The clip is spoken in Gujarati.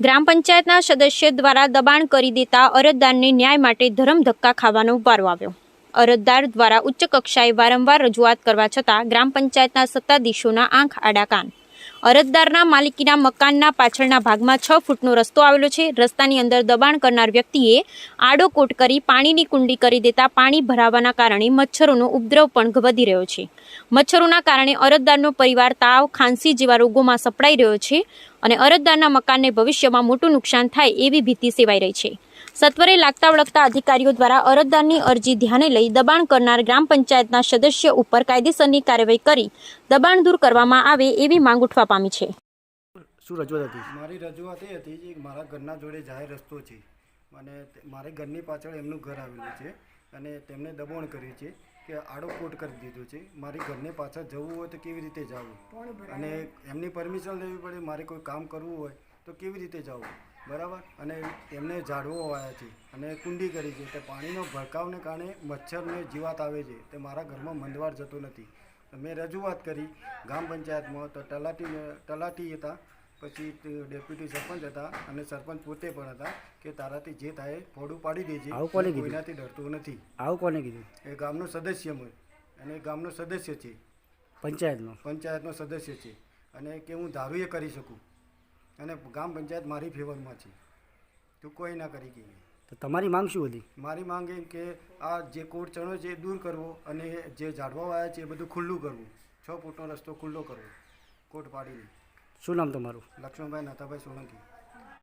ગ્રામ પંચાયતના સદસ્ય દ્વારા દબાણ કરી દેતા અરજદારને ન્યાય માટે ધરમ ધક્કા ખાવાનો વારો આવ્યો. અરજદાર દ્વારા ઉચ્ચ કક્ષાએ વારંવાર રજૂઆત કરવા છતાં ગ્રામ પંચાયતના સત્તાધીશોના આંખ આડા કાન. અરજદારના માલિકીના મકાનના પાછળના ભાગમાં છ ફૂટનો રસ્તો આવેલો છે. રસ્તાની અંદર દબાણ કરનાર વ્યક્તિએ આડો કોટ કરી પાણીની કુંડી કરી દેતા પાણી ભરાવાના કારણે મચ્છરોનો ઉપદ્રવ પણ વધી રહ્યો છે. મચ્છરોના કારણે અરજદારનો પરિવાર તાવ, ખાંસી જેવા રોગોમાં સપડાઈ રહ્યો છે અને અરજદારના મકાનને ભવિષ્યમાં મોટું નુકસાન થાય એવી ભીતિ સેવાઈ રહી છે. સત્વરે લાગતા વળગતા અધિકારીઓ દ્વારા અરજદારની અરજી ધ્યાને લઈ દબાણ કરનાર ગ્રામ પંચાયતના સદસ્ય ઉપર કાયદેસરની કાર્યવાહી કરી દબાણ દૂર કરવામાં આવે એવી માંગ ઉઠવા પામી છે. શું રજૂઆત હતી? મારી રજૂઆત એ હતી કે મારા ઘરના જોડે જાહેર રસ્તો છે અને મારે ઘરની પાછળ એમનું ઘર આવેલું છે અને તેમણે દબાણ કર્યું છે કે આડો કોટ કરી દીધો છે. મારી ઘરની પાછળ જવું હોય તો કેવી રીતે જવું? અને એમની પરમિશન લેવી પડે મારે કોઈ કામ કરવું હોય તો કેવી રીતે જવું? બરાબર? અને એમને ઝાડવો વાયા છે અને કુંડી કરી છે. તે પાણીનો ભડકાવને કારણે મચ્છરને જીવાત આવે છે. તે મારા ઘરમાં મંદવાર જતો નથી. મેં રજૂઆત કરી ગ્રામ પંચાયતમાં. તો તલાટી તલાટી હતા પછી ડેપ્યુટી સરપંચ હતા અને સરપંચ પોતે પણ હતા કે તારાથી જે થાય ફોડું પાડી દેજે. કોઈનાથી ડરતો નથી. આવું કોને કીધું? એ ગામનો સદસ્ય હોય અને ગામનો સદસ્ય છે. પંચાયતનો? પંચાયતનો સદસ્ય છે. અને કે હું ધારું એ કરી શકું. અને ગ્રામ પંચાયત મારી ફેવરમાં છે તું કોઈ ના કરી ગઈ તો તમારી માંગ શું હતી? મારી માંગ એમ કે આ જે કોડ ચણો છે એ દૂર કરવો અને જે ઝાડવા આવ્યા છે એ બધું ખુલ્લું કરવું. છ ફૂટનો રસ્તો ખુલ્લો કરવો. કોટ પાડીને. શું નામ તમારું? લક્ષ્મણભાઈ નાતાભાઈ સોલંકી.